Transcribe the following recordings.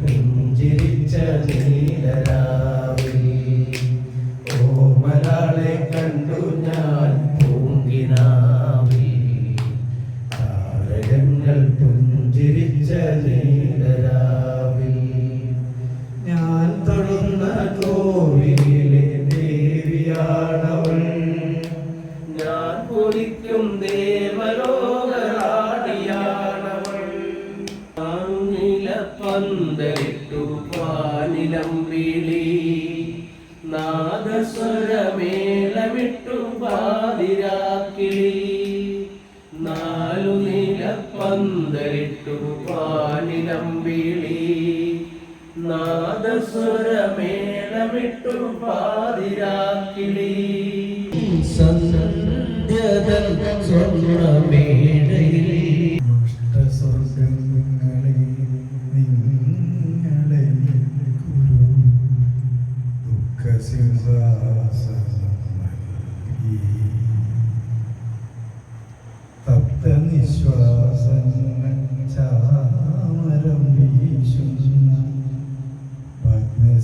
പുഞ്ചിരിച്ച നീലരാവിൽ നാദസ്വരമേളമിട്ടു പാതിരാക്കിളി. നാലു നില പന്തരിട്ടു പാനിലം വിളി നാദസ്വരമേളമിട്ടു പാതിരാക്കിളി. സന്ധ്യതൻ സ്വർണമേടയിൽ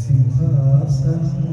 ഭഗ്നസിംഹാസനം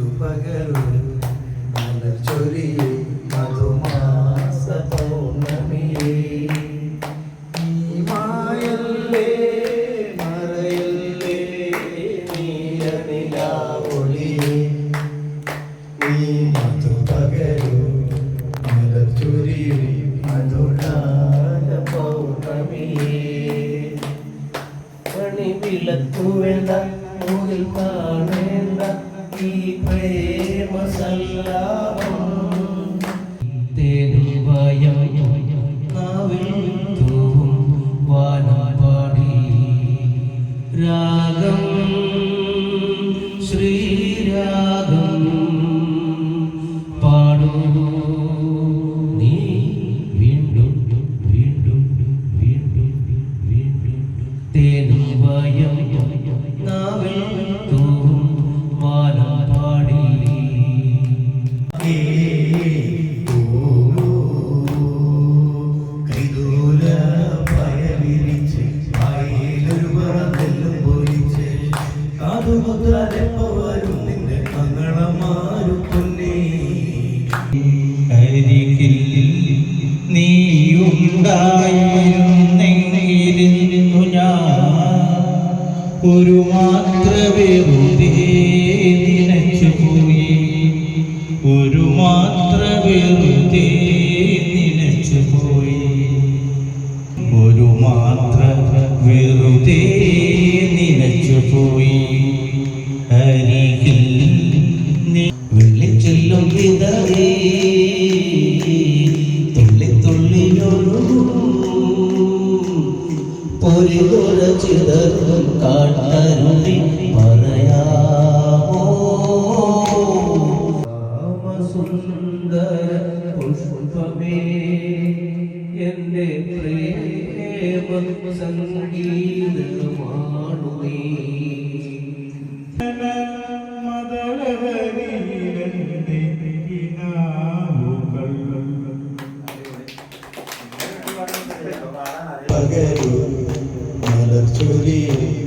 മധു പകരു മലച്ചൊരിയെ മധുമാസ പൗർണമിയെ നീ മായല്ലേ മറയല്ലേ നീലനിലാവൊളിയെ നീ മധു പകരു മലച്ചൊരിയെ മധുരാജ പൗർണമിയെ വിളക്കു വേണ്ട മുകിൽ കാണേണ്ട ഈ പ്രേമ സല്ലാപം രാഗം ശ്രീരാഗം പാടൂ നീ വീണ്ടും വീണ്ടും വീണ്ടും വീണ്ടും തേനും വയം നാവിൽ കാതുകുത്താരെപ്പോ വരും നിന്റെ മംഗളമാരു പൊന്നേ അരികിൽ നീയുണ്ടായിരുന്നെങ്കിലിന്നു ഞാൻ ഒരു മാത്രമേ വെറുതെ നിനച്ചുപോയി ഒരു മാത്രമേ വെറുതെ നിനച്ചുപോയി ഒരു മാത്ര വെറുതെ തുറച്ചിതറും കാട്ടരുതി പറയാമോ? സുന്ദര പുഷ്പമേ എന്റെ പ്രേമ സംഗീതമാണു നീ to the